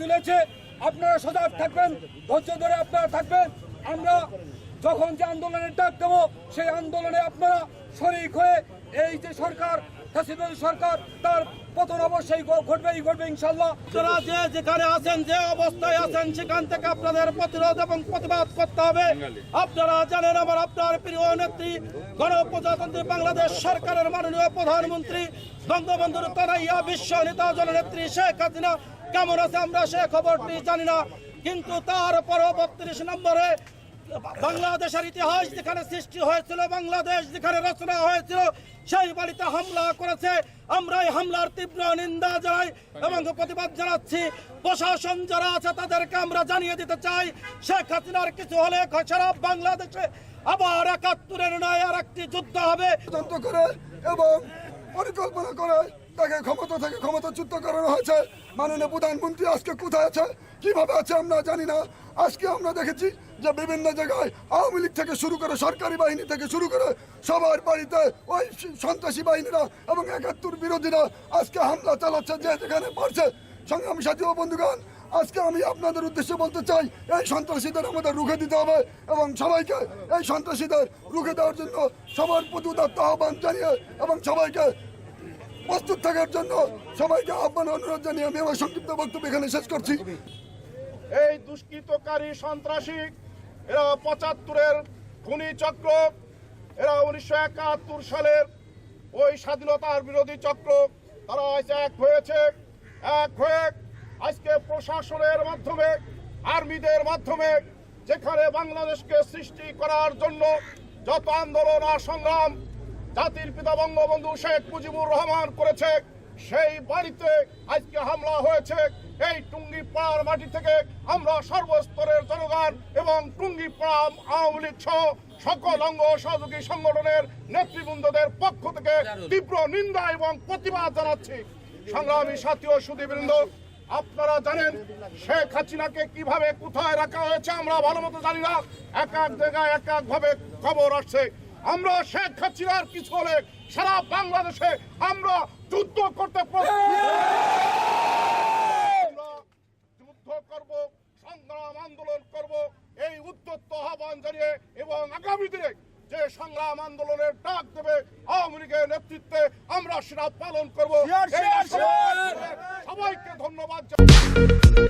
তুলেছে, আপনারা সজাগ থাকবেন, ধৈর্য ধরে আপনারা থাকবেন। আমরা যখন যে আন্দোলনের ডাক দেবো, সেই আন্দোলনে আপনারা শরিক হয়ে এই যে সরকার সরকার, তার পতন অবশ্যই ঘ- ঘটবেই ঘটবে ইনশাল্লাহ আপনারা যে যেখানে আছেন যে অবস্থায় আছেন সেখান থেকে আপনাদের প্রতিরোধ এবং প্রতিবাদ করতে হবে। আপনারা জানেন আমার আপনার প্রিয় নেত্রী গণপ্রজাতন্ত্রী বাংলাদেশ সরকারের মাননীয় প্রধানমন্ত্রী বঙ্গবন্ধুর তরাইয়া বিশ্ব নেতা জননেত্রী শেখ হাসিনা। কেমন আছে আমরা সে খবরটি জানি না কিন্তু তার পরবর্তী নম্বরে বাংলাদেশের ইতিহাস যেখানে সৃষ্টি হয়েছিল, বাংলাদেশ যেখানে রচনা হয়েছিল, সেই বাড়িতে হামলা করেছে। আমরা এই হামলার তীব্র নিন্দা জানাই এবং প্রতিবাদ জানাচ্ছি। প্রশাসন যারা আছে, তাদেরকে আমরা জানিয়ে দিতে চাই, শেখ হাসিনার কিছু হলে সারা বাংলাদেশে আবার একাত্তরের নয় আর একটি যুদ্ধ হবে। করে এবং পরিকল্পনা করে তাকে ক্ষমতা থেকে ক্ষমতাচ্যুত করানো হয়েছে। মাননীয় প্রধানমন্ত্রী আজকে কোথায় আছে? কীভাবে আছে আমরা জানি না। আজকে আমরা দেখেছি যে বিভিন্ন জায়গায় আওয়ামী লীগ থেকে শুরু করে সরকারি বাহিনী থেকে শুরু করে সবার বাড়িতে ওই সন্ত্রাসী বাহিনীরা এবং একাত্তর বিরোধীরা আজকে হামলা চালাচ্ছে, যে যেখানে পারছে। সংগ্রামী সাথী ও বন্ধুগণ, আজকে আমি আপনাদের উদ্দেশ্যে বলতে চাই, এই সন্ত্রাসীদের আমাদের রুখে দিতে হবে এবং সবাইকে এই সন্ত্রাসীদের রুখে দেওয়ার জন্য সবার প্রতি উদাত্ত আহ্বান জানিয়ে এবং সবাইকে প্রস্তুত থাকার জন্য সবাইকে আহ্বান, অনুরোধ জানিয়ে আমি আমার সংক্ষিপ্ত বক্তব্য এখানে শেষ করছি। এই দুষ্কৃতকারী সন্ত্রাসী, এরা পঁচাত্তরের খুনি চক্র, এরা উনিশশো একাত্তর সালের ওই স্বাধীনতার বিরোধী চক্র, তারা আজ এক হয়েছে, এক হয়ে আজকে প্রশাসনের মাধ্যমে, আর্মিদের মাধ্যমে, যেখানে বাংলাদেশকে সৃষ্টি করার জন্য যত আন্দোলন আর সংগ্রাম জাতির পিতা বঙ্গবন্ধু শেখ মুজিবুর রহমান করেছে। সেই বাড়িতে আজকে হামলা হয়েছে। এই টুঙ্গি পাড়ার মাটি থেকে আমরা সর্বস্তরের জনগণ এবং টুঙ্গি পাড়া আওয়ামী লীগ সহ সকল অঙ্গ সহযোগী সংগঠনের নেতৃবৃন্দদের পক্ষ থেকে তীব্র নিন্দা এবং প্রতিবাদ জানাচ্ছি। সংগ্রামী সাথী ও সুদীবৃন্দ আপনারা জানেন শেখ হাসিনাকে কীভাবে কোথায় রাখা হয়েছে আমরা ভালো মতো জানি না। এক এক জায়গায় এক এক ভাবে খবর আসছে। আমরা শেখ হাসিনার হলে সারা বাংলাদেশে আমরা যুদ্ধ করতে। যুদ্ধ করব সংগ্রাম আন্দোলন করব এই উদ্যত্ত আহ্বান জানিয়ে এবং আগামী দিনে যে সংগ্রাম আন্দোলনের ডাক দেবে আওয়ামী লীগের নেতৃত্বে আমরা সেটা পালন করব সবাইকে ধন্যবাদ জানাই।